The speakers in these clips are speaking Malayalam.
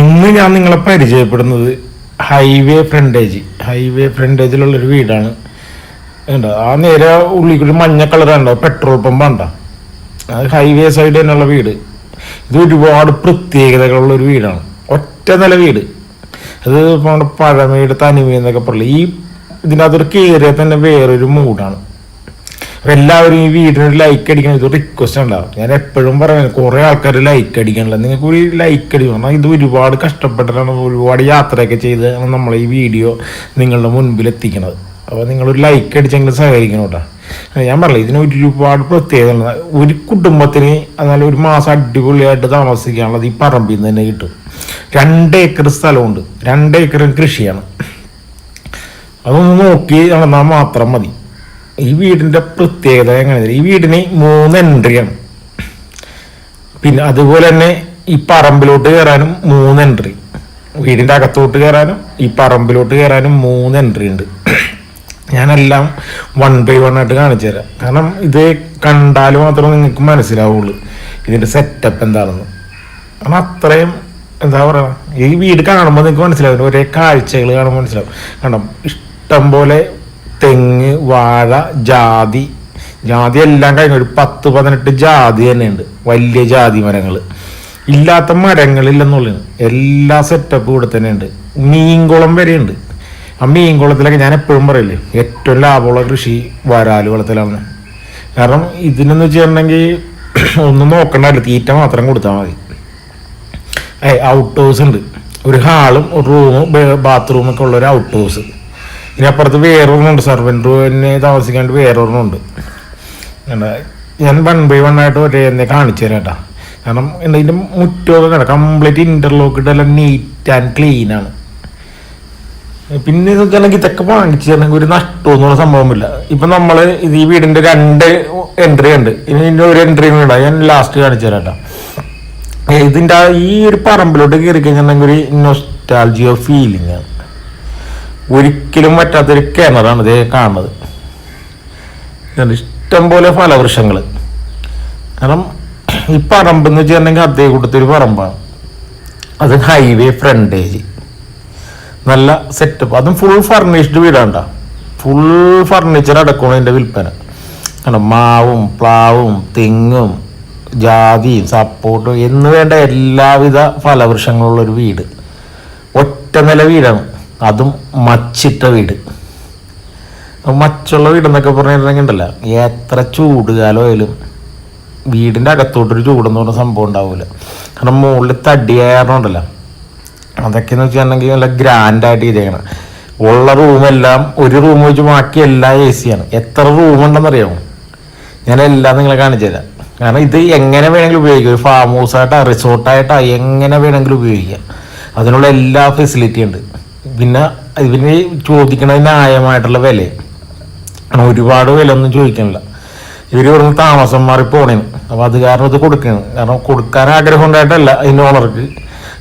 ഇന്ന് ഞാൻ നിങ്ങളെ പരിചയപ്പെടുന്നത് ഹൈവേ ഫ്രണ്ടേജ്. ഹൈവേ ഫ്രണ്ടേജിലുള്ളൊരു വീടാണ്. ഉണ്ടോ ആ നേരെ ഉള്ളിൽ കൂടി മഞ്ഞ കളറുണ്ടോ പെട്രോൾ പമ്പ് ഉണ്ടോ അത് ഹൈവേ സൈഡ് തന്നെയുള്ള വീട്. ഇത് ഒരുപാട് പ്രത്യേകതകളുള്ള ഒരു വീടാണ്. ഒറ്റ നില വീട്. അത് നമ്മുടെ പഴമയുടെ തനിമയെന്നൊക്കെ പറയുള്ളൂ ഈ ഇതിനകത്തൊരു കയറിയാൽ തന്നെ വേറൊരു മൂഡാണ് അപ്പൊ എല്ലാവരും ഈ വീഡിയോ ലൈക്ക് അടിക്കണം ഇത് റിക്വസ്റ്റ് ഉണ്ടാവും. ഞാൻ എപ്പോഴും പറയുന്നത് കുറെ ആൾക്കാർ ലൈക്ക് അടിക്കണില്ല. നിങ്ങൾക്ക് ഒരു ലൈക്ക് അടിക്കണം കാരണം ഇത് ഒരുപാട് കഷ്ടപ്പെട്ടിട്ടാണ് ഒരുപാട് യാത്രയൊക്കെ ചെയ്ത് നമ്മൾ ഈ വീഡിയോ നിങ്ങളുടെ മുൻപിൽ എത്തിക്കണത്. അപ്പോൾ നിങ്ങളൊരു ലൈക്ക് അടിച്ചെങ്കിൽ സഹകരിക്കണം കേട്ടോ. ഞാൻ പറഞ്ഞില്ല ഇതിന് ഒരുപാട് പ്രത്യേകത ഒരു കുടുംബത്തിന് എന്നാൽ ഒരു മാസം അടിപൊളിയായിട്ട് താമസിക്കാനുള്ളത് ഈ പറമ്പിൽ നിന്ന് തന്നെ കിട്ടും. രണ്ട് ഏക്കർ സ്ഥലമുണ്ട്. രണ്ട് ഏക്കറും കൃഷിയാണ്. അതൊന്ന് നോക്കി നടന്നാൽ മാത്രം മതി. ഈ വീടിന്റെ പ്രത്യേകത എങ്ങനെ ഈ വീടിന് മൂന്ന് എൻട്രിയാണ് പിന്നെ അതുപോലെ തന്നെ ഈ പറമ്പിലോട്ട് കയറാനും മൂന്ന് എൻട്രി വീടിന്റെ അകത്തോട്ട് കയറാനും ഈ പറമ്പിലോട്ട് കയറാനും മൂന്ന് എൻട്രി ഉണ്ട്. ഞാനെല്ലാം വൺ ബൈ വൺ ആയിട്ട് കാണിച്ചു തരാം. കാരണം ഇത് കണ്ടാൽ മാത്രമേ നിങ്ങൾക്ക് മനസ്സിലാവുള്ളൂ ഇതിന്റെ സെറ്റപ്പ് എന്താണെന്ന്. കാരണം അത്രയും എന്താ പറയുക ഈ വീട് കാണുമ്പോൾ നിങ്ങൾക്ക് മനസ്സിലാവും. ഒരേ കാഴ്ചകൾ കാണുമ്പോൾ മനസ്സിലാവും. കാരണം ഇഷ്ടം പോലെ തെങ്ങ് വാഴ ജാതി. ജാതി എല്ലാം കഴിഞ്ഞ ഒരു പത്ത് പതിനെട്ട് ജാതി തന്നെയുണ്ട്. വലിയ ജാതി മരങ്ങൾ ഇല്ലാത്ത മരങ്ങളില്ലെന്നുള്ളത് എല്ലാ സെറ്റപ്പും ഇവിടെ തന്നെ ഉണ്ട് മീൻകുളം വരെയുണ്ട്. ആ മീൻകുളത്തിലൊക്കെ ഞാൻ എപ്പോഴും പറയില്ലേ ഏറ്റവും ലാഭമുള്ള കൃഷി വരാൽ വെള്ളത്തിലാണ്. കാരണം ഇതിനെന്ന് വെച്ചിട്ടുണ്ടെങ്കിൽ ഒന്നും നോക്കണ്ടല്ല തീറ്റ മാത്രം കൊടുത്താൽ മതി. ഏ ഔട്ട് ഹൗസ് ഉണ്ട്. ഒരു ഹാളും ഒരു റൂമും ബാത്റൂമൊക്കെ ഉള്ള ഒരു ഔട്ട് ഹൗസ് ഇനി അപ്പുറത്ത് വേറൊരെണ്ണമുണ്ട് സർവന്റ് തന്നെ താമസിക്കാണ്ട് വേറൊരെണ്ണമുണ്ട് ഞാൻ വൺ ബൈ വൺ ആയിട്ട് ഒരേ എന്നെ കാണിച്ചു തരാം കാരണം ഇതിന്റെ മുറ്റമൊക്കെ കണ്ട കംപ്ലീറ്റ് ഇന്റർലോക്ക് ഇട്ടെല്ലാം നീറ്റ് ആൻഡ് ക്ലീൻ ആണ്. പിന്നെ ഇതൊക്കെയാണെങ്കിൽ ഇതൊക്കെ വാങ്ങിച്ചു തരണമെങ്കിൽ ഒരു നഷ്ടമൊന്നുള്ള സംഭവമില്ല. ഇപ്പൊ നമ്മൾ ഇത് ഈ വീടിന്റെ രണ്ട് എൻട്രി ഉണ്ട്. ഇനി ഇതിന്റെ ഒരു എൻട്രി കൂടെ ഞാൻ ലാസ്റ്റ് കാണിച്ചു തരാം കേട്ടോ. ഇതിന്റെ ഇതിന്റെ ഈ ഒരു പറമ്പിലോട്ട് കയറി കഴിഞ്ഞിട്ടുണ്ടെങ്കിൽ ഒരു നൊസ്റ്റാൾജിയോ ഫീലിംഗ് ആണ്. ഒരിക്കലും പറ്റാത്തൊരു കിണറാണ് ഇത് കാണുന്നത്. ഇഷ്ടം പോലെ ഫലവൃക്ഷങ്ങൾ കാരണം ഈ പറമ്പ് എന്ന് വെച്ചിട്ടുണ്ടെങ്കിൽ അതേ കൂട്ടത്തൊരു പറമ്പാണ്. അത് ഹൈവേ ഫ്രണ്ടേജ് നല്ല സെറ്റപ്പ് അതും ഫുൾ ഫർണിഷ്ഡ് വീടാണ്ട. ഫുൾ ഫർണിച്ചർ അടക്കണം അതിന്റെ വിൽപ്പന. കാരണം മാവും പ്ലാവും തെങ്ങും ജാതിയും സപ്പോർട്ടും എന്ന് വേണ്ട എല്ലാവിധ ഫലവൃക്ഷങ്ങളുള്ളൊരു വീട്. ഒറ്റ നില വീടാണ്. അതും മച്ചിട്ട വീട്. മച്ചുള്ള വീടെന്നൊക്കെ പറഞ്ഞിട്ടുണ്ടെങ്കിൽ ഉണ്ടല്ലോ എത്ര ചൂട് കാലമായാലും വീടിന്റെ അകത്തോട്ടൊരു ചൂടെന്ന് പറഞ്ഞ സംഭവം ഉണ്ടാവില്ല കാരണം മുകളിൽ തടിയാറുണ്ടല്ലോ അതൊക്കെ എന്ന് വെച്ചിട്ടുണ്ടെങ്കിൽ നല്ല ഗ്രാൻഡായിട്ട് ചെയ്തേക്കണം. ഉള്ള റൂമെല്ലാം ഒരു റൂം വെച്ച് ബാക്കി എല്ലാം എ സിയാണ് എത്ര റൂമുണ്ടെന്നറിയാമോ ഞാൻ എല്ലാം നിങ്ങളെ കാണിച്ചു തരാം. കാരണം ഇത് എങ്ങനെ വേണമെങ്കിലും ഉപയോഗിക്കാം. ഒരു ഫാം ഹൗസ് ആയിട്ടാണ് റിസോർട്ടായിട്ടാ എങ്ങനെ വേണമെങ്കിലും ഉപയോഗിക്കാം. അതിനുള്ള എല്ലാ ഫെസിലിറ്റിയും ഉണ്ട്. പിന്നെ ഇതിന് ചോദിക്കണ ന്യായമായിട്ടുള്ള വില. ഒരുപാട് വില ഒന്നും ചോദിക്കണില്ല. ഇവർ ഇവിടുന്ന് താമസം മാറി പോണേന്. അപ്പൊ അത് കാരണം ഇത് കൊടുക്കണം. കാരണം കൊടുക്കാൻ ആഗ്രഹം ഉണ്ടായിട്ടല്ല അതിന്റെ ഓണർക്ക്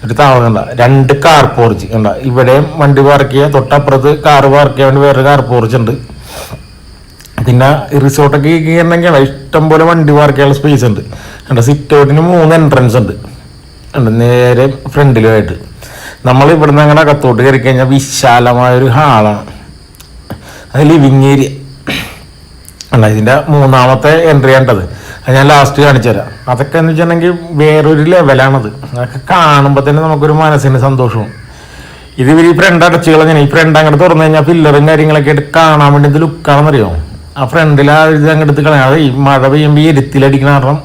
ഒരു താമസം താമസണ്ട രണ്ട് കാർ പോർച്ച് ഉണ്ടാ ഇവിടെയും വണ്ടി പാർക്ക് ചെയ്യുക തൊട്ടപ്പുറത്ത് കാർ പാർക്ക് ചെയ്യാൻ വേണ്ടി വേറെ കാർ പോർച്ച് ഉണ്ട്. പിന്നെ റിസോർട്ടൊക്കെ കയറണമെങ്കിൽ ഇഷ്ടം പോലെ വണ്ടി പാർക്ക് ചെയ്യാനുള്ള സ്പേസ് ഉണ്ട്. എന്റെ സിറ്റ് ഔട്ടിന് മൂന്ന് എൻട്രൻസ് ഉണ്ട്. ഉണ്ട് നേരെ ഫ്രണ്ടിലുമായിട്ട് നമ്മൾ ഇവിടുന്ന് അങ്ങനെ അകത്തോട്ട് കയറി കഴിഞ്ഞാൽ വിശാലമായൊരു ഹാളാണ്. അത് ലിവിങ് ഏരിയ അല്ല ഇതിന്റെ മൂന്നാമത്തെ എൻട്രി ആണ്ടത് അത് ഞാൻ ലാസ്റ്റ് കാണിച്ചു തരാം. അതൊക്കെ എന്ന് വെച്ചിട്ടുണ്ടെങ്കിൽ വേറൊരു ലെവലാണത് അതൊക്കെ കാണുമ്പോൾ തന്നെ നമുക്കൊരു മനസ്സിന് സന്തോഷവും. ഇത് ഇവർ ഈ ഫ്രണ്ട് അടച്ചു ഈ ഫ്രണ്ട് അങ്ങോട്ട് തുറന്നു കഴിഞ്ഞാൽ പില്ലറും കാര്യങ്ങളൊക്കെ ആയിട്ട് കാണാൻ വേണ്ടി ഇത് ലുക്കാണെന്നറിയോ ആ ഫ്രണ്ടിൽ ആ ഇത് അങ്ങോട്ട് കളയാം അത് ഈ മഴ പെയ്യുമ്പോൾ ഈ എരുത്തിലടിക്കണ കാരണം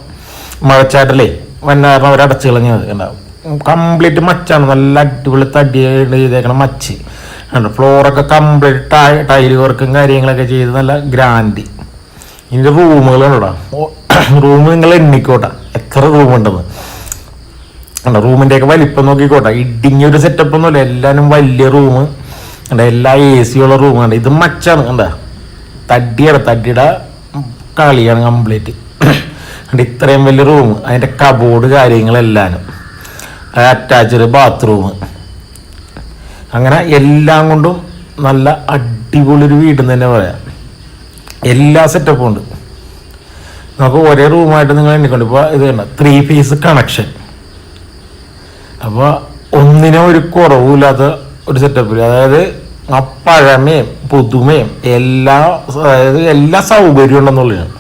മഴച്ചാട്ടല്ലേ വന്ന കാരണം അവർ അടച്ചു കളഞ്ഞത്. ഉണ്ടാവും കംപ്ലീറ്റ് മച്ചാണ്. നല്ല അടിപൊളി തടി ചെയ്തേക്കണം മച്ച്. കണ്ടു? ഫ്ലോറൊക്കെ കംപ്ലീറ്റ് ടൈൽ വർക്കും കാര്യങ്ങളൊക്കെ ചെയ്ത് നല്ല ഗ്രാൻഡ്. ഇതിന്റെ റൂമുകളുണ്ടോ റൂം നിങ്ങൾ എണ്ണിക്കോട്ടെ. എത്ര റൂം ഉണ്ടെന്ന്. കണ്ടോ? റൂമിന്റെ ഒക്കെ വലിപ്പം നോക്കിക്കോട്ടെ. ഇടിഞ്ഞൊരു സെറ്റപ്പ് ഒന്നുമില്ല. എല്ലാവരും വലിയ റൂം കണ്ട? എല്ലാ എ സി ഉള്ള റൂം കണ്ട? ഇത് മച്ചാണ്. കണ്ട? തടിയാണ്. തടിയുടെ കളിയാണ് കംപ്ലീറ്റ് കണ്ട? ഇത്രയും വലിയ റൂം അതിന്റെ കബോർഡ് കാര്യങ്ങളെല്ലാനും. അറ്റാച്ച്ഡ് ബാത്റൂം അങ്ങനെ എല്ലാം കൊണ്ടും നല്ല അടിപൊളി ഒരു വീടെന്ന് തന്നെ പറയാം. എല്ലാ സെറ്റപ്പും ഉണ്ട്. നമുക്ക് ഒരേ റൂമായിട്ട് നിങ്ങൾ എണ്ണിക്കൊണ്ട് ഇപ്പോൾ ഇത് കണ്ട? ത്രീ ഫേസ് കണക്ഷൻ അപ്പോൾ ഒന്ന് ഒന്നിനും ഒരു കുറവുമില്ലാത്ത ഒരു സെറ്റപ്പിൽ അതായത് ആ പഴമയും പുതുമയും എല്ലാ അതായത് എല്ലാ സൗകര്യവും ഉണ്ടെന്നുള്ളതാണ്.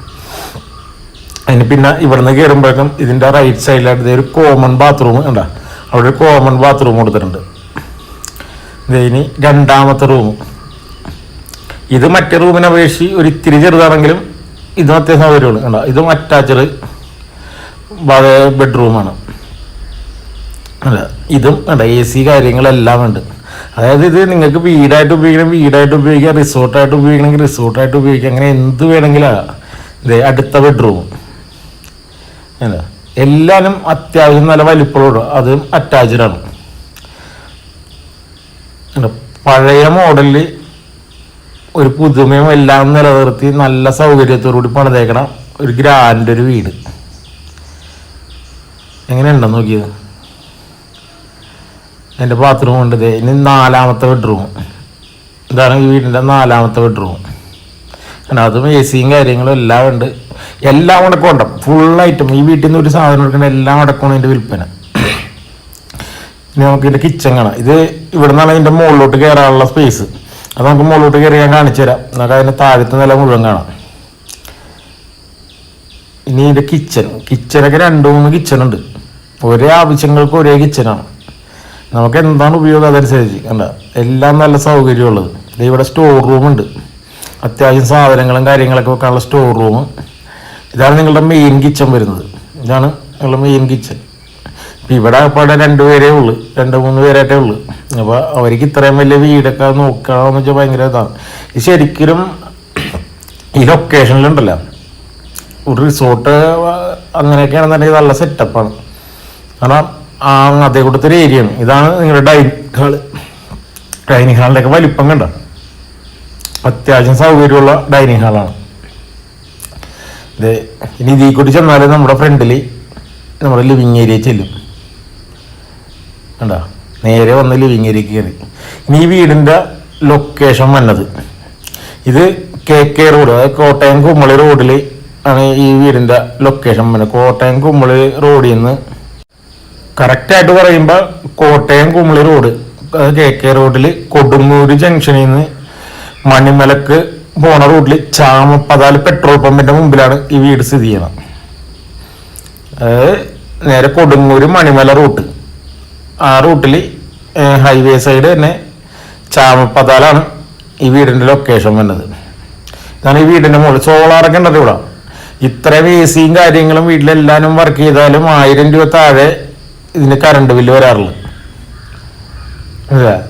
അതിന് പിന്നെ ഇവിടുന്ന് കയറുമ്പോഴേക്കും ഇതിന്റെ റൈറ്റ് സൈഡിലായിട്ട് ഒരു കോമൺ ബാത്റൂം ഉണ്ടാ അവിടെ ഒരു കോമൺ ബാത്റൂം കൊടുത്തിട്ടുണ്ട്. ഇനി രണ്ടാമത്തെ റൂം ഇത് മറ്റേ റൂമിനെ അപേക്ഷി ഒരു ഇത്തിരി ചെറുതാണെങ്കിലും ഇതും അത്യാവശ്യം സൗകര്യമാണ് കണ്ടോ? ഇതും അറ്റാച്ചഡ് ബെഡ്റൂമാണ് അല്ല ഇതും വേണ്ട എ സി കാര്യങ്ങളെല്ലാം ഉണ്ട്. അതായത് ഇത് നിങ്ങൾക്ക് വീടായിട്ട് ഉപയോഗിക്കണം വീടായിട്ട് ഉപയോഗിക്കാം റിസോർട്ടായിട്ട് ഉപയോഗിക്കണമെങ്കിൽ റിസോർട്ടായിട്ട് ഉപയോഗിക്കാം. അങ്ങനെ എന്ത് വേണമെങ്കിലും. അടുത്ത ബെഡ്റൂം അല്ല എല്ലാനും അത്യാവശ്യം നല്ല വലിപ്പമുള്ള അത് അറ്റാച്ച്ഡ് ആണ്. പഴയ മോഡലിൽ ഒരു പുതുമയും എല്ലാം നിലനിർത്തി നല്ല സൗകര്യത്തോടു കൂടി പണിതേക്കണ ഒരു ഗ്രാൻഡ് ഒരു വീട്. എങ്ങനെയുണ്ടെന്ന് നോക്കിയത് എന്റെ ബാത്റൂം ഉണ്ട് ഇനി നാലാമത്തെ ബെഡ്റൂം ഇതാണ് ഈ വീടിന്റെ നാലാമത്തെ ബെഡ്റൂം അതും എ സിയും കാര്യങ്ങളും എല്ലാം ഉണ്ട്. എല്ലാം അടക്കം ഫുൾ ഐറ്റം ഈ വീട്ടിൽ നിന്ന് ഒരു സാധനം എടുക്കേണ്ട എല്ലാം അടക്കമാണ് ഇതിന്റെ വിൽപ്പന. ഇനി നമുക്ക് ഇതിന്റെ കിച്ചൺ കാണാം. ഇത് ഇവിടെ നിന്നാണ് ഇതിന്റെ മുകളിലോട്ട് കയറാനുള്ള സ്പേസ് അത് നമുക്ക് മുകളിലോട്ട് കയറി ഞാൻ കാണിച്ചു തരാം. നമുക്ക് അതിന്റെ താഴത്തെ നില മുഴുവൻ കാണാം. ഇനി ഇതിന്റെ കിച്ചൺ കിച്ചണൊക്കെ രണ്ട് മൂന്ന് കിച്ചണുണ്ട് ഒരേ ആവശ്യങ്ങൾക്ക് ഒരേ കിച്ചണാണ് നമുക്ക് എന്താണ് ഉപയോഗം അതനുസരിച്ച്? കണ്ട? എല്ലാം നല്ല സൗകര്യമുള്ളത്. ഇവിടെ സ്റ്റോർ റൂമുണ്ട് അത്യാവശ്യം സാധനങ്ങളും കാര്യങ്ങളൊക്കെ വെക്കാനുള്ള സ്റ്റോർ റൂം ഇതാണ് നിങ്ങളുടെ മെയിൻ കിച്ചൺ വരുന്നത്. ഇതാണ് നിങ്ങളുടെ മെയിൻ കിച്ചൺ ഇപ്പം ഇവിടെ രണ്ട് രണ്ടുപേരേ ഉള്ളു. രണ്ട് മൂന്ന് പേരായിട്ടേ ഉള്ളൂ. അപ്പോൾ അവർക്ക് ഇത്രയും വലിയ വീടൊക്കെ നോക്കണമെന്ന് വെച്ചാൽ ഭയങ്കര ഇതാണ്. ഇത് ശരിക്കും ഈ ലൊക്കേഷനിലുണ്ടല്ലോ ഒരു റിസോർട്ട് അങ്ങനെയൊക്കെയാണെന്നുണ്ടെങ്കിൽ നല്ല സെറ്റപ്പാണ് കാരണം ആ അതേ കൂട്ടത്തെ ഒരു ഏരിയയാണ് ഇതാണ് നിങ്ങളുടെ ഡൈനിങ് ഹാൾ ഡൈനിങ് ഹാളിന്റെയൊക്കെ വലിപ്പം കണ്ട? അത്യാവശ്യം സൗകര്യമുള്ള ഡൈനിങ് ഹാളാണ് ഇത് ഇനി ഇതിൽ കൂടി ചെന്നാൽ നമ്മുടെ ഫ്രണ്ടിൽ നമ്മുടെ ലിവിങ് ഏരിയ ചെല്ലും. കണ്ടോ? നേരെ വന്ന് ലിവിങ് ഏരിയക്ക് കയറി. ഇനി ഈ വീടിന്റെ ലൊക്കേഷൻ വന്നത്. ഇത് കെ കെ റോഡ് അതായത് കോട്ടയം കുമ്മളി റോഡിൽ ആണ് ഈ വീടിന്റെ ലൊക്കേഷൻ വന്നത്. കോട്ടയം കുമ്മളി റോഡിൽ നിന്ന് കറക്റ്റായിട്ട് പറയുമ്പോൾ കോട്ടയം കുമ്മളി റോഡ് അത് കെ കെ റോഡിൽ കൊടുങ്ങൂര് ജംഗ്ഷനിൽ നിന്ന് മണിമലക്ക് പോണ റൂട്ടിൽ ചാമപ്പതാൽ പെട്രോൾ പമ്പിന്റെ മുമ്പിലാണ് ഈ വീട് സ്ഥിതി ചെയ്യണം അതായത് നേരെ കൊടുങ്ങൂര് മണിമല റൂട്ട്. ആ റൂട്ടിൽ ഹൈവേ സൈഡ് തന്നെ ചാമപ്പതാലാണ് ഈ വീടിന്റെ ലൊക്കേഷൻ വന്നത്. ഇതാണ് ഈ വീടിന്റെ മുകളിൽ സോളാറൊക്കെ ഉണ്ടല്ലോ ഇവിടെ. ഇത്രയും എ സിയും കാര്യങ്ങളും വീട്ടിലെല്ലാവരും വർക്ക് ചെയ്താലും ആയിരം രൂപ താഴെ ഇതിന് കറണ്ട് ബില്ല് വരാറുള്ളൂ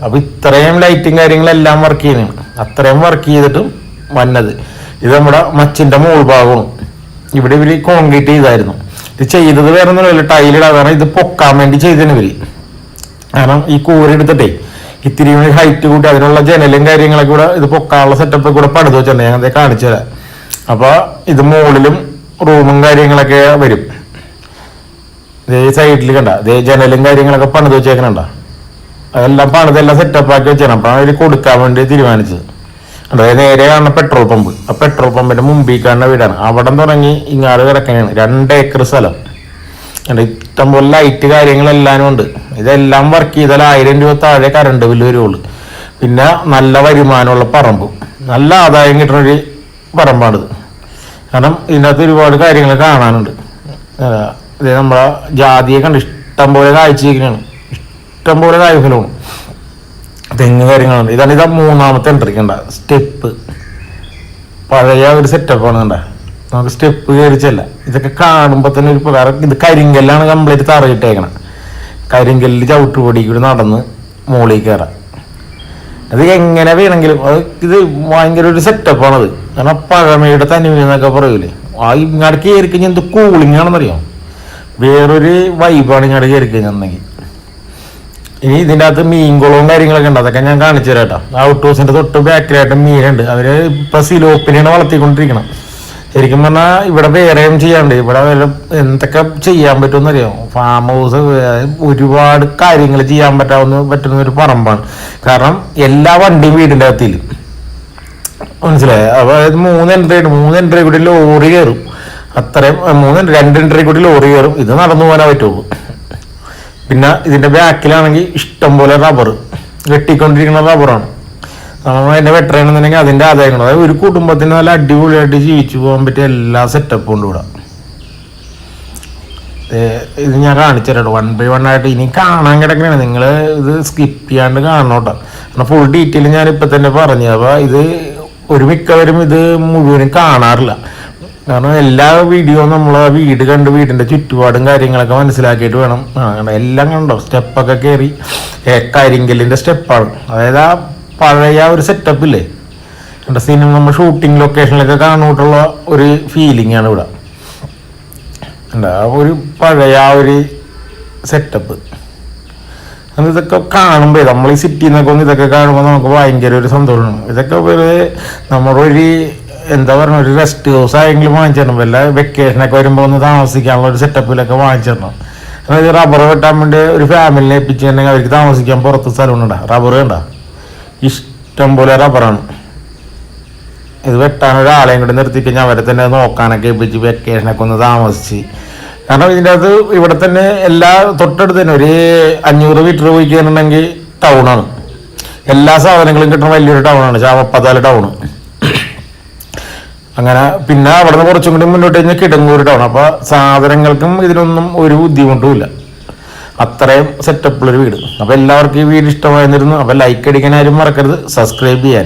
അപ്പൊ ഇത്രയും ലൈറ്റും കാര്യങ്ങളെല്ലാം വർക്ക് ചെയ്യുന്നു അത്രയും വർക്ക് ചെയ്തിട്ടും വന്നത്. ഇത് നമ്മുടെ മച്ചിന്റെ മുകൾ ഭാഗമാണ് ഇവിടെ ഇവർ കോൺക്രീറ്റ് ചെയ്തായിരുന്നു. ഇത് ചെയ്തത് വേറെ ഒന്നുമില്ല ടൈലിടാ കാരണം ഇത് പൊക്കാൻ വേണ്ടി ചെയ്തതിന് ഇവർ. കാരണം ഈ കൂര എടുത്തിട്ടേ ഇത്തിരി ഹൈറ്റ് കൂട്ടി അതിനുള്ള ജനലും കാര്യങ്ങളൊക്കെ കൂടെ ഇത് പൊക്കാനുള്ള സെറ്റപ്പ് കൂടെ പടുത്തു വെച്ചിട്ടുണ്ട്. ഞാൻ അതേ കാണിച്ചു തരാം. അപ്പൊ ഇത് മുകളിലും റൂമും കാര്യങ്ങളൊക്കെ വരും. ഇതേ സൈഡിൽ കണ്ട ഇതേ ജനലും കാര്യങ്ങളൊക്കെ പണിത് വെച്ചേക്കണണ്ട? അതെല്ലാം പണിതെല്ലാം സെറ്റപ്പ് ആക്കി വെച്ചാണ്. അപ്പൊ അതിൽ കൊടുക്കാൻ വേണ്ടി തീരുമാനിച്ചത്. അതായത് നേരെയാണ് പെട്രോൾ പമ്പ് ആ പെട്രോൾ പമ്പിന്റെ മുമ്പിൽ കാണുന്ന വീടാണ്. അവിടെ തുടങ്ങി ഇങ്ങാട് കിടക്കണയാണ് രണ്ട് ഏക്കർ സ്ഥലം. ഇഷ്ടം ഇഷ്ടംപോലെ ലൈറ്റ് കാര്യങ്ങളെല്ലാം ഉണ്ട്. ഇതെല്ലാം വർക്ക് ചെയ്താൽ ആയിരം രൂപ താഴെ കറണ്ട് ബില്ല് വരുള്ളൂ പിന്നെ നല്ല വരുമാനമുള്ള പറമ്പ്. നല്ല ആദായം കിട്ടുന്ന ഒരു പറമ്പാണിത്. കാരണം ഇതിനകത്ത് ഒരുപാട് കാര്യങ്ങൾ കാണാനുണ്ട്. ഇത് നമ്മളെ ജാതിയെ കണ്ട് ഇഷ്ടംപോലെ കാഴ്ചയ്ക്കാണ് ഇഷ്ടംപോലെ കായ്ഫലമാണ് തെങ്ങ് കാര്യങ്ങളുണ്ട്. ഇതാണ് ഇതാ മൂന്നാമത്തെ എൻട്രി കണ്ട സ്റ്റെപ്പ് പഴയ ഒരു സെറ്റപ്പാണ് കണ്ട? നമുക്ക് സ്റ്റെപ്പ് കയറിച്ചല്ല ഇതൊക്കെ കാണുമ്പോൾ തന്നെ ഒരു പ്രകാരം ഇത് കരിങ്കല്ലാണ് കംപ്ലീറ്റ് തറയിട്ടേക്കണം കരിങ്കല്ലിൽ ചവിട്ടുപൊടി കൂടി നടന്ന് മുകളിൽ കയറാം. അത് എങ്ങനെ വേണമെങ്കിലും അത് ഇത് ഭയങ്കര ഒരു സെറ്റപ്പാണത് കാരണം പഴമയുടെ തനിമ എന്നൊക്കെ പറയൂലേ. ആ ഇങ്ങോട്ട് കയറി കഴിഞ്ഞാൽ എന്ത് കൂളിംഗ് ആണെന്നറിയാം? വേറൊരു വൈബാണ് ഇങ്ങോട്ട് കയറി കഴിഞ്ഞിട്ടുണ്ടെങ്കിൽ ഇനി ഇതിന്റെ അകത്ത് മീൻകുളവും കാര്യങ്ങളൊക്കെ ഉണ്ട്. അതൊക്കെ ഞാൻ കാണിച്ചു തരാം കേട്ടോ. ഔട്ട് ഹൗസിന്റെ തൊട്ട് ബാക്കിലായിട്ട് മീനുണ്ട്. അവർ ഇപ്പം സിലോപ്പിനെയാണ് വളർത്തിക്കൊണ്ടിരിക്കണം. ശരിക്കും പറഞ്ഞാൽ ഇവിടെ വേറെയും ചെയ്യാണ്ട്. ഇവിടെ എന്തൊക്കെ ചെയ്യാൻ പറ്റുമെന്ന് അറിയാം ഫാം ഹൗസ് ഒരുപാട് കാര്യങ്ങൾ ചെയ്യാൻ പറ്റാവുന്ന പറ്റുന്ന ഒരു പറമ്പാണ്. കാരണം എല്ലാ വണ്ടിയും വീടിന്റെ അകത്തിൽ മനസ്സിലായോ? അപ്പോൾ അതായത് മൂന്ന് എൻട്രി മൂന്ന് എൻട്രി കൂടി ലോറി കയറും. അത്രയും മൂന്ന് രണ്ട് എൻട്രി കൂടി ലോറി കയറും. ഇത് നടന്നു പോകാനേ പറ്റുള്ളൂ. പിന്നെ ഇതിന്റെ ബാക്കിലാണെങ്കിൽ ഇഷ്ടം പോലെ റബ്ബർ വെട്ടിക്കൊണ്ടിരിക്കുന്ന റബ്ബറാണ് നമ്മൾ അതിന്റെ വെട്ടണമെന്നുണ്ടെങ്കിൽ അതിന്റെ ആദായങ്ങൾ അതായത് ഒരു കുടുംബത്തിന് നല്ല അടിപൊളിയായിട്ട് ജീവിച്ചു പോകാൻ പറ്റിയ എല്ലാ സെറ്റപ്പും ഉണ്ട് ഇവിടെ. ഇത് ഞാൻ കാണിച്ചു തരാം വൺ ബൈ വൺ ആയിട്ട് ഇനി കാണാൻ കിടക്കണേ. നിങ്ങൾ ഇത് സ്കിപ്പ് ചെയ്യാണ്ട് കാണണം കേട്ടോ. കാരണം ഫുൾ ഡീറ്റെയിൽ ഞാൻ ഇപ്പം തന്നെ പറഞ്ഞു അപ്പോൾ ഇത് ഒരു മിക്കവരും ഇത് മുഴുവനും കാണാറില്ല. കാരണം എല്ലാ വീഡിയോ നമ്മൾ ആ വീട് കണ്ട് വീടിന്റെ ചുറ്റുപാടും കാര്യങ്ങളൊക്കെ മനസ്സിലാക്കിയിട്ട് വേണം. എല്ലാം കണ്ടോ? സ്റ്റെപ്പൊക്കെ കയറി കരിങ്കലിന്റെ സ്റ്റെപ്പാണ് അതായത് ആ പഴയ ഒരു സെറ്റപ്പ് ഇല്ലേ? കണ്ട സിനിമ നമ്മൾ ഷൂട്ടിംഗ് ലൊക്കേഷനിലൊക്കെ കാണുമ്പോട്ടുള്ള ഒരു ഫീലിംഗ് ആണ് ഇവിടെ. എന്താ ഒരു പഴയ ഒരു സെറ്റപ്പ് ഇതൊക്കെ കാണുമ്പോൾ നമ്മൾ ഈ സിറ്റിയിൽ നിന്നൊക്കെ ഒന്ന് ഇതൊക്കെ കാണുമ്പോൾ നമുക്ക് ഭയങ്കര ഒരു സന്തോഷമാണ്. ഇതൊക്കെ വെറുതെ ഒരു എന്താ പറയുക ഒരു റെസ്റ്റ് ഹൗസ് ആയെങ്കിലും വാങ്ങിച്ചിരണം. വല്ല വെക്കേഷനൊക്കെ വരുമ്പോൾ ഒന്ന് താമസിക്കാനുള്ള ഒരു സെറ്റപ്പിലൊക്കെ വാങ്ങിച്ചിരണം. അതായത് റബ്ബർ വെട്ടാൻ വേണ്ടി ഒരു ഫാമിലിനെ ഏൽപ്പിച്ചിട്ടുണ്ടെങ്കിൽ അവർക്ക് താമസിക്കാൻ പുറത്ത് സ്ഥലമുണ്ടാ റബ്ബർ കണ്ട ഇഷ്ടം പോലെ റബ്ബറാണ് ഇത് വെട്ടാൻ ഒരാളെയും കൂടി നിർത്തി കഴിഞ്ഞാൽ അവരെ തന്നെ നോക്കാനൊക്കെ ഏൽപ്പിച്ച് വെക്കേഷനൊക്കെ ഒന്ന് താമസിച്ച്. കാരണം ഇതിന്റെ അകത്ത് ഇവിടെ തന്നെ എല്ലാ തൊട്ടടുത്ത് തന്നെ ഒരു അഞ്ഞൂറ് മീറ്റർ പോയി കഴിഞ്ഞിട്ടുണ്ടെങ്കിൽ ടൗണാണ് എല്ലാ സാധനങ്ങളും കിട്ടുന്ന വലിയൊരു ടൗണാണ് ചാവപ്പതാൽ ടൗണ് അങ്ങനെ പിന്നെ അവിടെ നിന്ന് കുറച്ചും കൂടി മുന്നോട്ട് കഴിഞ്ഞാൽ കിടങ്ങൂർ ടൗൺ അപ്പോൾ സാധനങ്ങൾക്കും ഇതിനൊന്നും ഒരു ബുദ്ധിമുട്ടുമില്ല. അത്രയും സെറ്റപ്പുള്ളൊരു വീട്. അപ്പോൾ എല്ലാവർക്കും ഈ വീട് ഇഷ്ടമായിരുന്നിരുന്നു അപ്പോൾ ലൈക്ക് അടിക്കാൻ ആരും മറക്കരുത്. സബ്സ്ക്രൈബ് ചെയ്യാൻ.